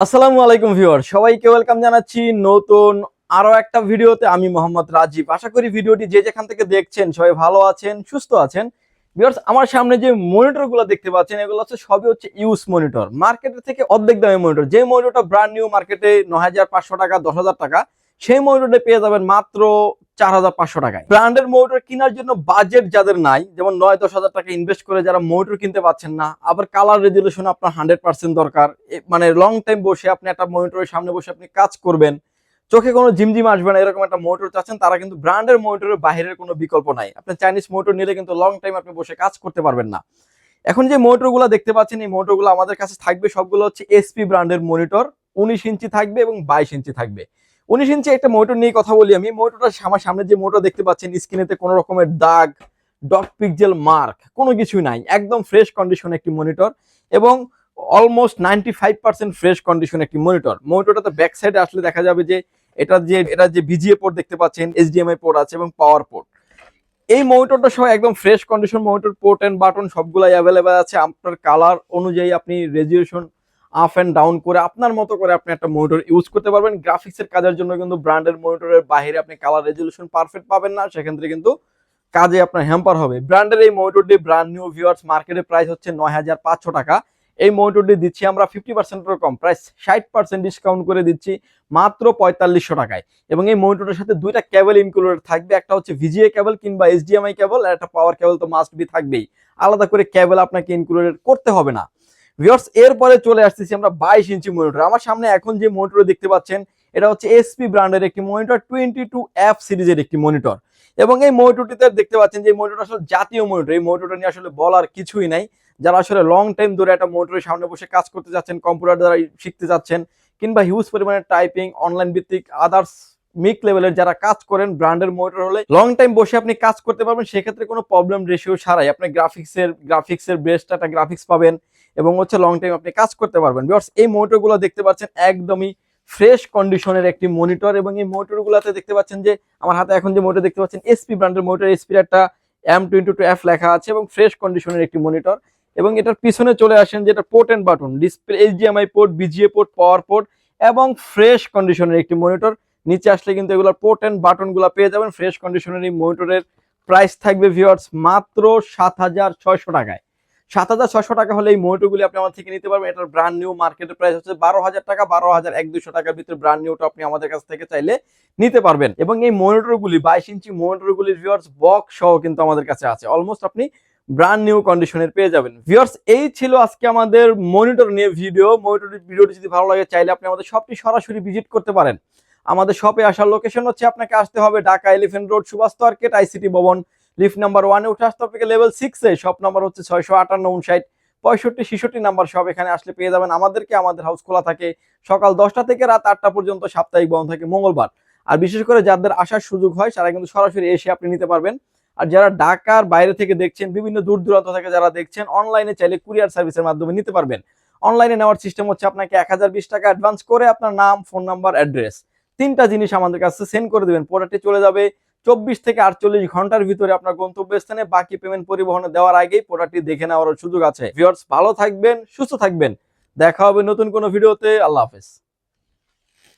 আসসালামু আলাইকুম ভিউয়ার সবাইকে ওয়েলকাম জানাচ্ছি নতুন আরও একটা ভিডিওতে। আমি মোহাম্মদ রাজীব। আশা করি ভিডিওটি যে যেখান থেকে দেখছেন সবাই ভালো আছেন, সুস্থ আছেন। ভিউয়ার্স, আমার সামনে যে মনিটরগুলো দেখতে পাচ্ছেন, এগুলো হচ্ছে, সবই হচ্ছে ইউজ মনিটর। মার্কেটের থেকে অর্ধেক দামে মনিটর। যে মনিটরটা ব্র্যান্ড নিউ মার্কেটে নয় হাজার পাঁচশো টাকা, দশ টাকা, সেই মনিটরটা পেয়ে যাবেন মাত্র চার হাজার পাঁচশো টাকায়। ব্র্যান্ডের মনিটর কেনার জন্য বাজেট যাদের নাই, যেমন নয় দশ হাজার টাকা ইনভেস্ট করে যারা মনিটর কিনতে পাচ্ছেন না, আবার কালার রেজুলেশন আপনার হান্ড্রেড পার্সেন্ট দরকার। মানে লং টাইম বসে আপনি একটা মনিটরের সামনে বসে আপনি কাজ করবেন, চোখে কোনো জিমজিম আসবে না, এরকম একটা মোটর চাচ্ছেন, তারা কিন্তু ব্র্যান্ডের মনিটরের বাইরের কোনো বিকল্প নাই। আপনি চাইনিজ মোটর নিলে কিন্তু লং টাইম আপনি বসে কাজ করতে পারবেন না। এখন যে মোটরগুলো দেখতে পাচ্ছেন, এই মোটরগুলো আমাদের কাছে থাকবে সবগুলো হচ্ছে এসপি ব্র্যান্ডের মনিটর, উনিশ ইঞ্চি থাকবে এবং বাইশ ইঞ্চি থাকবে। উনিশ ইঞ্চি একটা মোটর নিয়ে কথা বলি আমি। মোটরটা আমার সামনে যে মোটর দেখতে পাচ্ছেন স্ক্রিনেতে কোনো রকমের দাগ ডট পিকজেল মার্ক কোনো কিছুই নাই। একদম ফ্রেশ কন্ডিশন একটি মনিটর এবং almost ninety five percent fresh condition একটি মনিটর মনিটরটা ব্যাক সাইডে আসলে দেখা যাবে যে এটা যে এটা যে বিজিএ পোর্ট দেখতে পাচ্ছেন এইচডিএমআই পোর্ট আছে এবং পাওয়ার পোর্ট এই মনিটরটা সহ একদম fresh condition monitor port and button সবগুলাই অ্যাভেলেবেল আছে। আপনার কালার অনুযায়ী আপনি রেজুলেশন আপ অ্যান্ড ডাউন করে আপনার মতো করে আপনি একটা মনিটর ইউজ করতে পারবেন। গ্রাফিক্সের কাজের জন্য কিন্তু ব্র্যান্ডের মনিটরের বাইরে আপনি কালার রেজুলেশন পারফেক্ট পাবেন না থেকে কিন্তু কাজে আপনার হ্যাম্পার হবে। ব্র্যান্ডের এই মনিটরটি ব্র্যান্ড নিউ ভিউয়ার্স মার্কেটের প্রাইস হচ্ছে নয় হাজার পাঁচশো টাকা। এই মনিটরটি দিচ্ছি আমরা ফিফটি পার্সেন্টের কম প্রাইস ষাট পার্সেন্ট ডিসকাউন্ট করে দিচ্ছি মাত্র পঁয়তাল্লিশশো টাকায়। এবং এই মনিটরের সাথে দুইটা কেবল ইনক্লুডেড থাকবে, একটা হচ্ছে ভিজিএ কেবল কিংবা এইচডিএমআই কেবল আর একটা পাওয়ার কেবল তো মাস্ট বি থাকবেই। আলাদা করে কেবল আপনাকে ইনক্লুডেড করতে হবে না। ভিউয়ার্স এরপরে চলে আসতেছি আমরা বাইশ ইঞ্চি মনিটর আমার সামনে এখন যে মনিটর দেখতে পাচ্ছেন, এটা হচ্ছে এসপি ব্র্যান্ডের একটি মনিটর টোয়েন্টি টু এফ সিরিজের একটি মনিটর এবং এই মনিটরটিতে দেখতে পাচ্ছেন যে মনিটর আসলে জাতীয় মনিটর এই মনিটরটা নিয়ে আসলে বলার কিছুই নাই। যারা আসলে লং টাইম ধরে একটা মনিটরের সামনে বসে কাজ করতে যাচ্ছেন কম্পিউটার দ্বারা শিখতে যাচ্ছেন, কিংবা হিউজ পরিমাণে টাইপিং অনলাইন ভিত্তিক আদার্স মিক লেভেলের যারা কাজ করেন, ব্র্যান্ডের মনিটর হলে লং টাইম বসে আপনি কাজ করতে পারবেন, সেক্ষেত্রে কোনো প্রবলেম রেশিও ছাড়াই আপনি গ্রাফিক্সের গ্রাফিক্সের বেস্ট একটা গ্রাফিক্স পাবেন এবং হচ্ছে লং টাইম আপনি কাজ করতে পারবেন। বিকজ এই মনিটরগুলো দেখতে পাচ্ছেন একদমই ফ্রেশ কন্ডিশনের একটি মনিটর এবং এই মনিটরগুলোতে দেখতে পাচ্ছেন যে, আমার হাতে এখন যে মোটর দেখতে পাচ্ছেন এসপি ব্র্যান্ডের মনিটর এসপির একটা এম টোয়েন্টি টু এফ লেখা আছে এবং ফ্রেশ কন্ডিশনের একটি মনিটর এবং এটার পিছনে চলে আসেন যেটা port and button display HDMI port VGA port power port এবং ফ্রেশ কন্ডিশনের একটি মনিটর নিচে আসলে কিন্তু এগুলোর পোর্ট এন্ড বাটনগুলো পেয়ে যাবেন। ফ্রেশ কন্ডিশনের এই মনিটরের প্রাইস থাকবে ভিউয়ার্স মাত্র সাত হাজার ছয়শো টাকায়। সাত হাজার ছশো টাকা হলে এই মনিটরগুলি আপনি আমার থেকে নিতে পারবেন। এটার ব্র্যান্ড নিউ মার্কেটের প্রাইস হচ্ছে বারো হাজার টাকা, বারো হাজার এক দুশো টাকার ভিতরে ব্র্যান্ড নিউটা আপনি আমাদের কাছ থেকে চাইলে নিতে পারবেন। এবং এই মনিটরগুলি বাইশ ইঞ্চি মনিটরগুলির ভিউয়ার্স বক্স সহ কিন্তু আমাদের কাছে আছে। অলমোস্ট আপনি ব্র্যান্ড নিউ কন্ডিশনের পেয়ে যাবেন। ভিউয়ার্স এই ছিল আজকে আমাদের মনিটর নিয়ে ভিডিও মনিটরের ভিডিওটি যদি ভালো লাগে, চাইলে আপনি আমাদের শপটি সরাসরি ভিজিট করতে পারেন। আমাদের শপে আসার লোকেশন হচ্ছে আপনাকে আসতে হবে Dhaka elephant road Subhash market ICT ভবন লিফট নাম্বার ওয়ানে উঠে আসতে হবে লেভেল সিক্সে শপ নাম্বার হচ্ছে ছয়শো আটান্ন উনষাট, পঁয়ষট্টি, ছেষট্টি নাম্বার সব এখানে আসলে পেয়ে যাবেন। আমাদেরকে আমাদের হাউস খোলা থাকে সকাল দশটা থেকে রাত আটটা পর্যন্ত, সাপ্তাহিক বন্ধ থাকে মঙ্গলবার। আর বিশেষ করে যাদের আসার সুযোগ হয়, তারা কিন্তু সরাসরি এসে আপনি নিতে পারবেন। আর যারা ঢাকার বাইরে থেকে দেখছেন, বিভিন্ন দূর দূরান্ত থেকে যারা দেখছেন অনলাইনে চাইলে কুরিয়ার সার্ভিসের মাধ্যমে নিতে পারবেন। অনলাইনে নেওয়ার সিস্টেম হচ্ছে আপনাকে এক হাজার বিশ টাকা অ্যাডভান্স করে আপনার নাম ফোন নাম্বার অ্যাড্রেস তিনটা জিনিস আমাদের কাছে সেন্ড করে দেবেন। প্রোডাক্টটি চলে যাবে চব্বিশ থেকে আটচল্লিশ ঘণ্টার ভিতরে আপনার গন্তব্যস্থানে, বাকি পেমেন্ট পরিবহনে দেওয়ার আগেই প্রোডাক্টটি দেখে নেওয়ার সুযোগ আছে। ভিওর্স ভালো থাকবেন, সুস্থ থাকবেন। দেখা হবে নতুন কোনো ভিডিওতে আল্লাহ হাফেজ।